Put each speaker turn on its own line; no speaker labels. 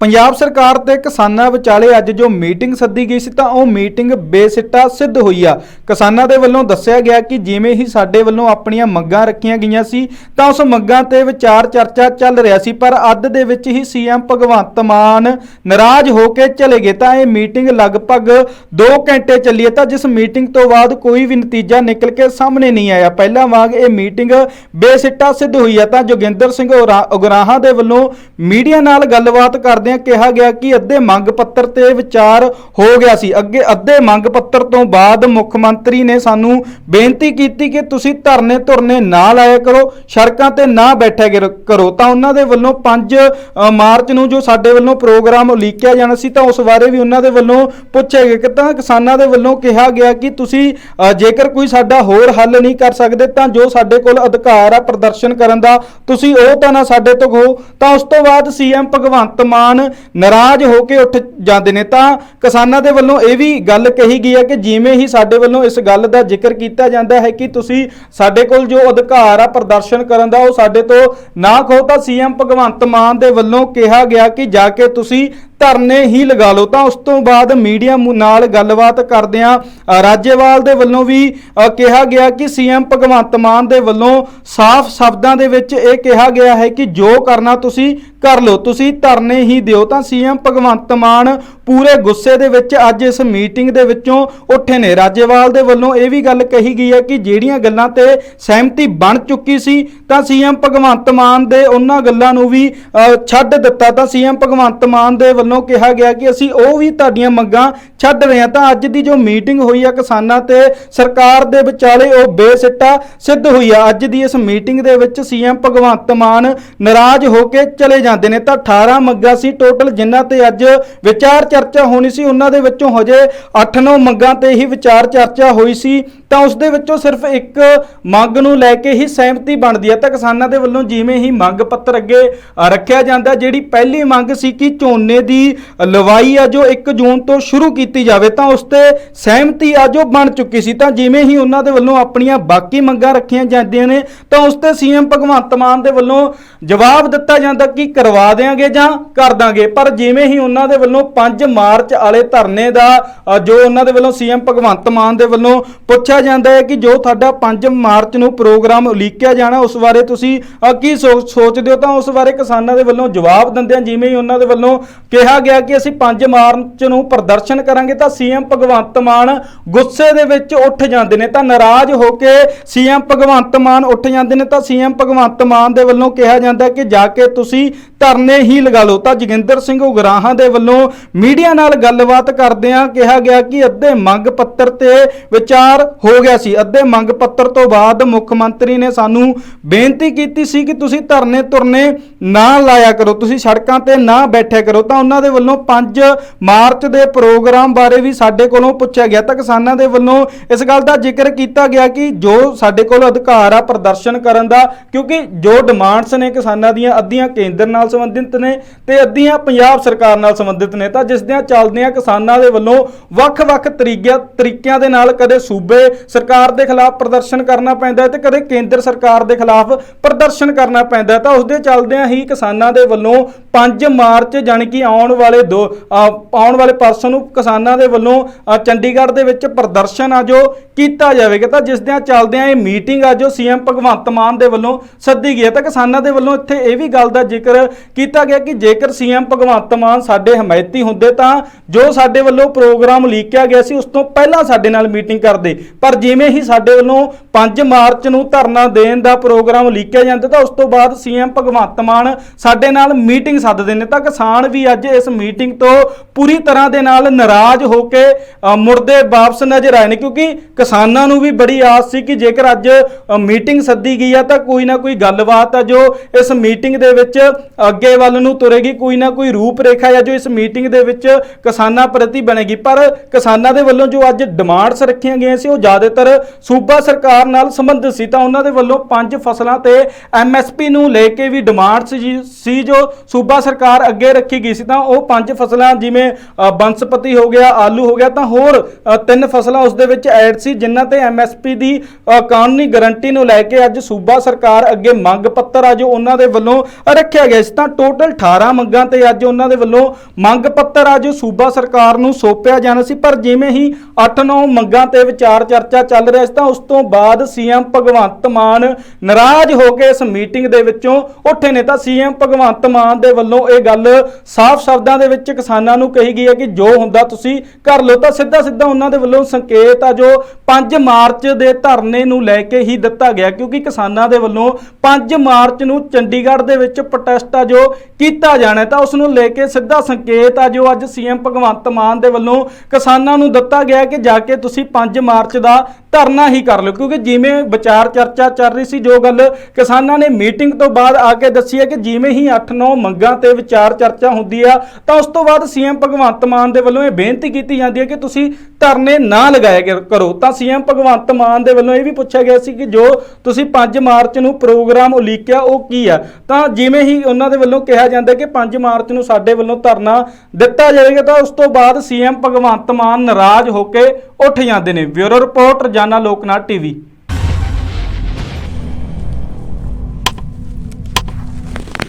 ਪੰਜਾਬ ਸਰਕਾਰ ਤੇ ਕਿਸਾਨਾਂ ਵਿਚਾਲੇ ਅੱਜ ਜੋ ਮੀਟਿੰਗ ਸੱਦੀ ਗਈ ਸੀ ਤਾਂ ਉਹ ਮੀਟਿੰਗ ਬੇਸਿੱਟਾ ਸਿੱਧ ਹੋਈ ਆ। ਕਿਸਾਨਾਂ ਦੇ ਵੱਲੋਂ ਦੱਸਿਆ ਗਿਆ ਕਿ ਜਿਵੇਂ ਹੀ ਸਾਡੇ ਵੱਲੋਂ ਆਪਣੀਆਂ ਮੰਗਾਂ ਰੱਖੀਆਂ ਗਈਆਂ ਸੀ ਤਾਂ ਉਸ ਮੰਗਾਂ ਤੇ ਵਿਚਾਰ ਚਰਚਾ ਚੱਲ ਰਿਹਾ ਸੀ, ਪਰ ਅੱਧ ਦੇ ਵਿੱਚ ਹੀ ਸੀਐਮ ਭਗਵੰਤ ਮਾਨ ਨਾਰਾਜ਼ ਹੋ ਕੇ ਚਲੇ ਗਏ ਤਾਂ ਇਹ ਮੀਟਿੰਗ ਲਗਭਗ 2 ਘੰਟੇ ਚੱਲੀ ਹੈ ਤਾਂ ਜਿਸ ਮੀਟਿੰਗ ਤੋਂ ਬਾਅਦ ਕੋਈ ਵੀ ਨਤੀਜਾ ਨਿਕਲ ਕੇ ਸਾਹਮਣੇ ਨਹੀਂ ਆਇਆ। ਪਹਿਲਾਂ ਵਾਂਗ ਇਹ ਮੀਟਿੰਗ ਬੇਸਿੱਟਾ ਸਿੱਧ ਹੋਈ ਹੈ ਤਾਂ ਜੋਗਿੰਦਰ ਸਿੰਘ ਉਰਾ- ਉਗਰਾਹਾਂ ਦੇ ਵੱਲੋਂ ਮੀਡੀਆ ਨਾਲ ਗੱਲਬਾਤ ਕਰਦਿਆਂ ਕਿਹਾ ਗਿਆ ਕਿ ਅੱਧੇ ਮੰਗ ਪੱਤਰ ਤੇ ਵਿਚਾਰ ਹੋ ਗਿਆ ਸੀ। ਅੱਗੇ ਅੱਧੇ ਮੰਗ ਪੱਤਰ ਤੋਂ ਬਾਅਦ ਮੁੱਖ ਮੰਤਰੀ ਨੇ ਸਾਨੂੰ ਬੇਨਤੀ ਕੀਤੀ ਕਿ ਤੁਸੀਂ ਧਰਨੇ ਧੁਰਨੇ ਨਾ ਲਾਇਆ ਕਰੋ, ਸੜਕਾਂ ਤੇ ਨਾ ਬੈਠਿਆ ਕਰੋ- ਤਾਂ ਉਹਨਾਂ ਦੇ ਵੱਲੋਂ 5 ਮਾਰਚ ਨੂੰ ਜੋ ਸਾਡੇ ਵੱਲੋਂ ਪ੍ਰੋਗਰਾਮ ਉਲੀਕਿਆ ਜਾਣਾ ਸੀ, ਤਾਂ ਉਸ ਬਾਰੇ ਵੀ ਉਹਨਾਂ ਦੇ ਵੱਲੋਂ ਪੁੱਛਿਆ ਗਿਆ। ਕਿ ਤਾਂ ਕਿਸਾਨਾਂ ਦੇ ਵੱਲੋਂ ਕਿਹਾ ਗਿਆ ਕਿ ਤੁਸੀਂ ਜੇਕਰ ਕੋਈ ਸਾਡਾ ਹੋਰ ਹੱਲ ਨਹੀਂ ਕਰ ਸਕਦੇ, ਤਾਂ ਜੋ ਸਾਡੇ ਕੋਲ ਅਧਿਕਾਰ ਆ ਪ੍ਰਦਰਸ਼ਨ ਕਰਨ ਦਾ, ਤੁਸੀਂ ਉਹ ਤਾਂ ਨਾ ਸਾਡੇ ਤੋਂ ਕਹੋ। ਤਾਂ ਉਸ ਤੋਂ ਬਾਅਦ ਸੀਐਮ ਭਗਵੰਤ ਮਾਨ ਨਾਰਾਜ਼ ਹੋ ਕੇ ਉੱਠ ਜਾਂਦੇ ਨੇ, ਤਾਂ ਕਿਸਾਨਾਂ ਦੇ ਵੱਲੋਂ ਇਹ ਵੀ ਗੱਲ ਕਹੀ ਗਈ ਹੈ ਕਿ ਜਿਵੇਂ ਹੀ ਸਾਡੇ ਵੱਲੋਂ ਇਸ ਗੱਲ ਦਾ ਜ਼ਿਕਰ ਕੀਤਾ ਜਾਂਦਾ ਹੈ ਕਿ ਤੁਸੀਂ ਸਾਡੇ ਕੋਲ ਜੋ ਅਧਿਕਾਰ ਆ ਪ੍ਰਦਰਸ਼ਨ ਕਰਨ ਦਾ, ਉਹ ਸਾਡੇ ਤੋਂ ਨਾ ਖੋ ਤਾਂ ਸੀਐਮ ਭਗਵੰਤ ਮਾਨ ਦੇ ਵੱਲੋਂ ਕਿਹਾ ਗਿਆ ਕਿ ਜਾ ਕੇ ਤੁਸੀਂ ਧਰਨੇ ਹੀ ਲਗਾ ਲਓ। ਤਾਂ ਉਸ ਤੋਂ ਬਾਅਦ ਮੀਡੀਆ ਨਾਲ ਗੱਲਬਾਤ ਕਰਦਿਆਂ ਰਾਜੇਵਾਲ ਦੇ ਵੱਲੋਂ ਵੀ ਕਿਹਾ ਗਿਆ ਕਿ ਸੀਐਮ ਭਗਵੰਤ ਮਾਨ ਦੇ ਵੱਲੋਂ ਸਾਫ਼ ਸ਼ਬਦਾਂ ਦੇ ਵਿੱਚ ਇਹ ਕਿਹਾ ਗਿਆ ਹੈ ਕਿ ਜੋ ਕਰਨਾ ਤੁਸੀਂ ਕਰ ਲਓ। ਤੁਸੀਂ ਧਰਨੇ ਹੀ ਦਿਓ ਤਾਂ ਸੀਐਮ ਭਗਵੰਤ ਮਾਨ ਪੂਰੇ ਗੁੱਸੇ ਦੇ ਵਿੱਚ ਅੱਜ ਇਸ ਮੀਟਿੰਗ ਦੇ ਵਿੱਚੋਂ ਉੱਠੇ ਨੇ। ਰਾਜੇਵਾਲ ਦੇ ਵੱਲੋਂ ਇਹ ਵੀ ਗੱਲ ਕਹੀ ਗਈ ਹੈ ਕਿ ਜਿਹੜੀਆਂ ਗੱਲਾਂ ਤੇ ਸਹਿਮਤੀ ਬਣ ਚੁੱਕੀ ਸੀ, ਤਾਂ ਸੀਐਮ ਭਗਵੰਤ ਮਾਨ ਦੇ ਉਹਨਾਂ ਗੱਲਾਂ ਨੂੰ ਵੀ ਛੱਡ ਦਿੱਤਾ। ਤਾਂ ਸੀਐਮ ਭਗਵੰਤ ਮਾਨ ਦੇ ਵੱਲੋਂ ਕਿਹਾ ਗਿਆ ਕਿ ਅਸੀਂ ਉਹ ਵੀ ਤੁਹਾਡੀਆਂ ਮੰਗਾਂ ਛੱਡ ਰਹੇ ਹਾਂ। ਤਾਂ ਅੱਜ ਦੀ ਜੋ ਮੀਟਿੰਗ ਹੋਈ ਆ ਕਿਸਾਨਾਂ ਤੇ, ਸਰਕਾਰ ਦੇ ਵਿਚਾਲੇ ਉਹ ਬੇਸਿੱਟਾ ਸਿੱਧ ਹੋਈ ਆ। ਅੱਜ ਦੀ ਇਸ ਮੀਟਿੰਗ ਦੇ ਵਿੱਚ ਸੀਐਮ ਭਗਵੰਤ ਮਾਨ ਨਾਰਾਜ਼ ਹੋ ਕੇ ਚਲੇ ਜਾਂਦੇ ਨੇ। ਤਾਂ 18 ਮੰਗਾਂ ਸੀ ਟੋਟਲ ਜਿਨ੍ਹਾਂ ਤੇ ਅੱਜ ਵਿਚਾਰ ਚਰਚਾ ਹੋਣੀ ਸੀ, ਉਹਨਾਂ ਦੇ ਵਿੱਚੋਂ ਹਜੇ 8-9 ਮੰਗਾਂ ਤੇ ਹੀ ਵਿਚਾਰ ਚਰਚਾ ਹੋਈ ਸੀ। ਤਾਂ ਉਸ ਦੇ ਵਿੱਚੋਂ ਸਿਰਫ ਇੱਕ ਮੰਗ ਨੂੰ ਲੈ ਕੇ ਹੀ ਸਹਿਮਤੀ ਬਣਦੀ ਹੈ ਤਾਂ ਕਿਸਾਨਾਂ ਦੇ ਵੱਲੋਂ ਜਿਵੇਂ ਹੀ ਮੰਗ ਪੱਤਰ ਅੱਗੇ ਰੱਖਿਆ ਜਾਂਦਾ, ਜਿਹੜੀ ਪਹਿਲੀ ਮੰਗ ਸੀ ਕਿ ਝੋਨੇ ਦੀ ਲਵਾਈ ਆ ਜੋ 1 ਜੂਨ ਤੋਂ ਸ਼ੁਰੂ ਕੀਤੀ ਜਾਵੇ, ਤਾਂ ਉਸ ਤੇ ਸਹਿਮਤੀ ਆ ਜੋ ਬਣ ਚੁੱਕੀ ਸੀ। ਤਾਂ ਜਿਵੇਂ ਹੀ ਉਹਨਾਂ ਦੇ ਵੱਲੋਂ ਆਪਣੀਆਂ ਬਾਕੀ ਮੰਗਾਂ ਰੱਖੀਆਂ ਜਾਂਦੀਆਂ ਨੇ, ਤਾਂ ਉਸ ਤੇ ਸੀਐਮ ਭਗਵੰਤ ਮਾਨ ਦੇ ਵੱਲੋਂ ਜਵਾਬ ਦਿੱਤਾ ਜਾਂਦਾ ਕਿ ਕਰਵਾ ਦੇਾਂਗੇ ਜਾਂ ਕਰ ਦਾਂਗੇ। ਪਰ ਜਿਵੇਂ ਹੀ ਉਹਨਾਂ ਦੇ ਵੱਲੋਂ 5 ਮਾਰਚ ਵਾਲੇ ਧਰਨੇ ਦਾ ਜੋ ਉਹਨਾਂ ਦੇ ਵੱਲੋਂ ਸੀਐਮ ਭਗਵੰਤ ਮਾਨ ਦੇ ਵੱਲੋਂ ਪੁੱਛਿਆ ਜਾਂਦਾ ਹੈ ਕਿ ਜੋ ਤੁਹਾਡਾ 5 ਮਾਰਚ ਨੂੰ ਪ੍ਰੋਗਰਾਮ ਉਲੀਕਿਆ ਜਾਣਾ, ਉਸ ਬਾਰੇ ਤੁਸੀਂ ਕੀ ਸੋਚਦੇ ਹੋ? ਤਾਂ ਉਸ ਬਾਰੇ ਕਿਸਾਨਾਂ ਦੇ ਵੱਲੋਂ ਜਵਾਬ ਦਿੰਦਿਆਂ ਜਿਵੇਂ ਹੀ ਉਹਨਾਂ ਦੇ ਵੱਲੋਂ ਕਿਹਾ ਗਿਆ ਕਿ ਅਸੀਂ 5 ਮਾਰਚ ਨੂੰ ਪ੍ਰਦਰਸ਼ਨ ਕਰਾਂਗੇ, ਤਾਂ ਸੀਐਮ ਭਗਵੰਤ ਮਾਨ ਗੁੱਸੇ ਦੇ ਵਿੱਚ ਉੱਠ ਜਾਂਦੇ ਨੇ, ਤਾਂ ਨਾਰਾਜ਼ ਹੋ ਕੇ ਸੀਐਮ ਭਗਵੰਤ ਮਾਨ ਉੱਠ ਜਾਂਦੇ ਨੇ, ਤਾਂ ਸੀਐਮ ਭਗਵੰਤ ਮਾਨ ਦੇ ਵੱਲੋਂ ਕਿਹਾ ਜਾਂਦਾ ਕਿ ਜਾ ਕੇ ਤੁਸੀਂ ਧਰਨੇ ਹੀ ਲਗਾ ਲਓ। ਤਾਂ ਜੋਗਿੰਦਰ ਸਿੰਘ ਉਗਰਾਹਾਂ ਦੇ ਵੱਲੋਂ ਮੀਡੀਆ ਨਾਲ ਗੱਲਬਾਤ ਕਰਦਿਆਂ ਕਿਹਾ ਗਿਆ ਕਿ ਅੱਧੇ ਮੰਗ ਪੱਤਰ ਤੇ ਵਿਚਾਰ ਹੋ ਗਿਆ ਸੀ। ਅੱਧੇ ਮੰਗ ਪੱਤਰ ਤੋਂ ਬਾਅਦ ਮੁੱਖ ਮੰਤਰੀ ਨੇ ਸਾਨੂੰ ਬੇਨਤੀ ਕੀਤੀ ਸੀ ਕਿ ਤੁਸੀਂ ਧਰਨੇ ਤੁਰਨੇ ਨਾ ਲਾਇਆ ਕਰੋ। ਤੁਸੀਂ ਸੜਕਾਂ ਤੇ ਨਾ ਬੈਠਿਆ ਕਰੋ। ਤਾਂ ਉਹਨਾਂ ਦੇ ਵੱਲੋਂ 5 ਮਾਰਚ ਦੇ ਪ੍ਰੋਗਰਾਮ ਬਾਰੇ ਵੀ ਸਾਡੇ ਕੋਲੋਂ ਪੁੱਛਿਆ ਗਿਆ। ਤਾਂ ਕਿਸਾਨਾਂ ਦੇ ਵੱਲੋਂ ਇਸ ਗੱਲ ਦਾ ਜ਼ਿਕਰ ਕੀਤਾ ਗਿਆ ਕਿ ਜੋ ਸਾਡੇ ਕੋਲ ਅਧਿਕਾਰ ਆ ਪ੍ਰਦਰਸ਼ਨ ਕਰਨ ਦਾ, ਕਿਉਂਕਿ ਜੋ ਡਿਮਾਂਡਸ ਨੇ ਕਿਸਾਨਾਂ ਦੀਆਂ, ਅੱਧੀਆਂ ਕੇਂਦਰ ਨਾਲ ਸੰਬੰਧਿਤ ਨੇ ਤੇ ਅੱਧੀਆਂ ਪੰਜਾਬ ਸਰਕਾਰ ਨਾਲ ਸੰਬੰਧਿਤ ਨੇ ਤਾਂ ਜਿਸ ਦੀਆਂ ਚੱਲਦੀਆਂ ਕਿਸਾਨਾਂ ਦੇ ਵੱਲੋਂ ਵੱਖ-ਵੱਖ ਤਰੀਕਿਆਂ ਤਰੀਕਿਆਂ ਦੇ ਨਾਲ ਕਦੇ ਸੂਬੇ ਸਰਕਾਰ ਦੇ ਖਿਲਾਫ ਪ੍ਰਦਰਸ਼ਨ ਕਰਨਾ ਪੈਂਦਾ ਹੈ ਤੇ ਕਦੇ ਕੇਂਦਰ ਸਰਕਾਰ ਦੇ ਖਿਲਾਫ ਪ੍ਰਦਰਸ਼ਨ ਕਰਨਾ ਪੈਂਦਾ ਹੈ ਤਾਂ ਉਸ ਦੇ ਚੱਲਦਿਆਂ ਹੀ ਕਿਸਾਨਾਂ ਦੇ ਵੱਲੋਂ 5 ਮਾਰਚ ਜਾਣੀ ਕਿ ਆਉਣ ਵਾਲੇ ਦੋ ਆਉਣ ਵਾਲੇ ਪਰਸੋਂ ਨੂੰ ਕਿਸਾਨਾਂ ਦੇ ਵੱਲੋਂ ਚੰਡੀਗੜ੍ਹ ਦੇ ਵਿੱਚ ਪ੍ਰਦਰਸ਼ਨ ਆ ਜੋ ਕੀਤਾ ਜਾਵੇਗਾ ਤਾਂ ਜਿਸ ਦਿਆਂ ਚੱਲਦਿਆਂ ਇਹ ਮੀਟਿੰਗ ਆ ਜੋ ਸੀਐਮ ਭਗਵੰਤ ਮਾਨ ਦੇ ਵੱਲੋਂ ਸੱਦੀ ਗਈ ਹੈ ਤਾਂ ਕਿਸਾਨਾਂ ਦੇ ਵੱਲੋਂ ਇੱਥੇ ਇਹ ਵੀ ਗੱਲ ਦਾ ਜ਼ਿਕਰ ਕੀਤਾ ਗਿਆ ਕਿ ਜੇਕਰ ਸੀਐਮ ਭਗਵੰਤ ਮਾਨ ਸਾਡੇ ਹਮਾਇਤੀ ਹੁੰਦੇ ਤਾਂ ਜੋ ਸਾਡੇ ਵੱਲੋਂ ਪ੍ਰੋਗਰਾਮ ਲੀਕਿਆ ਗਿਆ ਸੀ ਉਸ ਤੋਂ ਪਹਿਲਾਂ ਸਾਡੇ ਨਾਲ ਮੀਟਿੰਗ ਕਰਦੇ। ਪਰ ਜਿਵੇਂ ਹੀ ਸਾਡੇ ਵੱਲੋਂ 5 ਮਾਰਚ ਨੂੰ ਧਰਨਾ ਦੇਣ ਦਾ ਪ੍ਰੋਗਰਾਮ ਲੀਕਿਆ ਜਾਂਦਾ ਤਾਂ ਉਸ ਤੋਂ ਬਾਅਦ ਸੀਐਮ ਭਗਵੰਤ ਮਾਨ ਸਾਡੇ ਨਾਲ ਮੀਟਿੰਗ ਸੱਦਦੇ ਨੇ। ਤਾਂ ਕਿਸਾਨ ਵੀ ਅੱਜ ਇਸ ਮੀਟਿੰਗ ਤੋਂ ਪੂਰੀ ਤਰ੍ਹਾਂ ਦੇ ਨਾਲ ਨਾਰਾਜ਼ ਹੋ ਕੇ ਅ, ਮੁੜਦੇ ਵਾਪਸ ਨਜ਼ਰ ਆਏ ਨੇ ਕਿਉਂਕਿ ਕਿਸਾਨਾਂ ਨੂੰ ਵੀ ਬੜੀ ਆਸ ਸੀ ਕਿ ਜੇਕਰ ਅੱਜ ਮੀਟਿੰਗ ਸੱਦੀ ਗਈ ਆ ਤਾਂ ਕੋਈ ਨਾ ਕੋਈ ਗੱਲਬਾਤ ਆ ਜੋ ਇਸ ਮੀਟਿੰਗ ਦੇ ਵਿੱਚ ਅੱਗੇ ਵੱਲ ਨੂੰ ਤੁਰੇਗੀ, ਕੋਈ ਨਾ ਕੋਈ ਰੂਪ ਰੇਖਾ ਆ ਜੋ ਇਸ ਮੀਟਿੰਗ ਦੇ ਵਿੱਚ ਕਿਸਾਨਾਂ ਪ੍ਰਤੀ ਬਣੇਗੀ। ਪਰ ਕਿਸਾਨਾਂ ਦੇ ਵੱਲੋਂ ਜੋ ਅੱਜ ਡਿਮਾਂਡਸ ਰੱਖੀਆਂ ਗਈਆਂ ਸੀ, ਉਹ ਜ਼ਿਆਦਾਤਰ ਸੂਬਾ ਸਰਕਾਰ ਨਾਲ ਸੰਬੰਧਿਤ ਸੀ, ਤਾਂ ਉਹਨਾਂ ਦੇ ਵੱਲੋਂ ਪੰਜ ਫਸਲਾਂ ਤੇ ਐਮਐਸਪੀ ਨੂੰ ਲੈ ਕੇ ਵੀ ਡਿਮਾਂਡਸ ਜੀ- ਸੀ, ਜੋ ਸੂਬਾ ਸਰਕਾਰ ਅੱਗੇ ਰੱਖੀ ਗਈ ਸੀ, ਤਾਂ ਉਹ ਪੰਜ ਫਸਲਾਂ ਜਿਵੇਂ ਬਨਸਪਤੀ ਹੋ ਗਿਆ, ਆਲੂ ਹੋ ਗਿਆ, ਤਾਂ ਹੋਰ ਤਿੰਨ ਫਸਲਾਂ ਉਸ ਦੇ ਵਿੱਚ ਐਡ ਸੀ, ਜਿਨ੍ਹਾਂ ਤੇ ਐਮਐਸਪੀ ਦੀ ਕਾਨੂੰਨੀ ਗਾਰੰਟੀ ਨੂੰ ਲੈ ਕੇ ਅੱਜ ਸੂਬਾ ਸਰਕਾਰ ਅੱਗੇ ਮੰਗ ਪੱਤਰ ਆ, ਜੋ ਉਹਨਾਂ ਦੇ ਵੱਲੋਂ ਰੱਖਿਆ ਗਿਆ ਸੀ। ਤਾਂ ਟੋਟਲ 18 ਮੰਗਾਂ ਤੇ ਅੱਜ ਉਹਨਾਂ ਦੇ ਵੱਲੋਂ ਮੰਗ ਪੱਤਰ ਅੱਜ ਸੂਬਾ ਸਰਕਾਰ ਨੂੰ ਸੌਂਪਿਆ ਜਾਣਾ ਸੀ। ਪਰ ਜਿਵੇਂ ਹੀ 8-9 ਮੰਗਾਂ ਤੇ ਵਿਚਾਰ ਚਰਚਾ ਚੱਲ ਰਿਹਾ ਸੀ ਤਾਂ ਉਸ ਤੋਂ ਬਾਅਦ ਸੀਐਮ ਭਗਵੰਤ ਮਾਨ ਨਾਰਾਜ਼ ਹੋ ਕੇ ਇਸ ਮੀਟਿੰਗ ਦੇ ਵਿੱਚੋਂ ਉੱਠੇ ਨੇ। ਤਾਂ ਸੀਐਮ ਭਗਵੰਤ ਮਾਨ ਦੇ ਵੱਲੋਂ ਇਹ ਗੱਲ ਸਾਫ਼ ਸ਼ਬਦਾਂ ਦੇ ਵਿੱਚ ਕਿਸਾਨਾਂ ਨੂੰ ਕਹੀ ਗਈ ਹੈ ਕਿ ਜੋ ਹੁੰਦਾ ਤੁਸੀਂ ਕਰ ਲਓ। ਤਾਂ ਸਿੱਧਾ ਸਿੱਧਾ ਉਹਨਾਂ ਦੇ ਵੱਲੋਂ ਸੰਕੇਤ ਆ ਜੋ 5 ਮਾਰਚ ਦੇ ਧਰਨੇ ਨੂੰ ਲੈ ਕੇ ਹੀ ਦਿੱਤਾ ਗਿਆ। ਕਿਉਂਕਿ ਕਿਸਾਨਾਂ ਦੇ ਵੱਲੋਂ 5 ਮਾਰਚ ਨੂੰ ਚੰਡੀਗੜ੍ਹ ਦੇ ਵਿੱਚ ਪ੍ਰੋਟੈਸਟ ਆ ਜੋ ਕੀਤਾ ਜਾਣਾ ਤਾਂ ਉਸ ਨੂੰ ਲੈ ਕੇ ਸਿੱਧਾ ਸੰਕੇਤ ਆ ਜੋ ਅੱਜ ਸੀਐਮ ਭਗਵੰਤ ਮਾਨ ਦੇ ਵੱਲੋਂ ਕਿਸਾਨਾਂ ਨੂੰ ਦਿੱਤਾ ਗਿਆ ਕਿ ਜਾ ਕੇ ਤੁਸੀਂ 5 ਮਾਰਚ ਦਾ ਧਰਨਾ ਹੀ ਕਰ ਲਓ, ਕਿਉਂਕਿ ਜਿਵੇਂ ਵਿਚਾਰ ਚਰਚਾ ਚੱਲ ਰਹੀ ਸੀ, ਜੋ ਗੱਲ ਕਿਸਾਨਾਂ ਨੇ ਮੀਟਿੰਗ ਤੋਂ ਬਾਅਦ ਆ ਕੇ ਦੱਸੀ ਹੈ ਕਿ ਜਿਵੇਂ ਹੀ 8-9 ਮੰਗਾਂ ਤੇ ਵਿਚਾਰ ਚਰਚਾ ਹੁੰਦੀ ਆ, ਤਾਂ ਉਸ ਤੋਂ ਬਾਅਦ ਸੀਐਮ ਭਗਵੰਤ ਮਾਨ ਦੇ ਵੱਲੋਂ ਇਹ ਬੇਨਤੀ ਕੀਤੀ ਜਾਂਦੀ ਹੈ ਕਿ ਤੁਸੀਂ ਧਰਨੇ ਨਾ ਲਗਾਇਆ ਕਰੋ ਤਾਂ ਸੀਐਮ ਭਗਵੰਤ ਮਾਨ ਦੇ ਵੱਲੋਂ ਇਹ ਵੀ ਪੁੱਛਿਆ ਗਿਆ ਸੀ ਕਿ ਜੋ ਤੁਸੀਂ 5 ਮਾਰਚ ਨੂੰ ਪ੍ਰੋਗਰਾਮ ਉਲੀਕਿਆ, ਉਹ ਕੀ ਆ? ਤਾਂ ਜਿਵੇਂ ਹੀ ਉਹਨਾਂ ਦੇ ਵੱਲੋਂ ਕਿਹਾ ਜਾਂਦਾ ਕਿ 5 ਮਾਰਚ ਨੂੰ ਸਾਡੇ ਵੱਲੋਂ ਧਰਨਾ ਦਿੱਤਾ ਜਾਏਗਾ, ਤਾਂ ਉਸ ਤੋਂ ਬਾਅਦ ਸੀਐਮ ਭਗਵੰਤ ਮਾਨ ਨਾਰਾਜ਼ ਹੋ ਕੇ ਉੱਠ ਜਾਂਦੇ ਨੇ ਬਿਊਰੋ ਰਿਪੋਰਟ ਰੋਜ਼ਾਨਾ ਲੋਕਨਾਥ ਟੀਵੀ।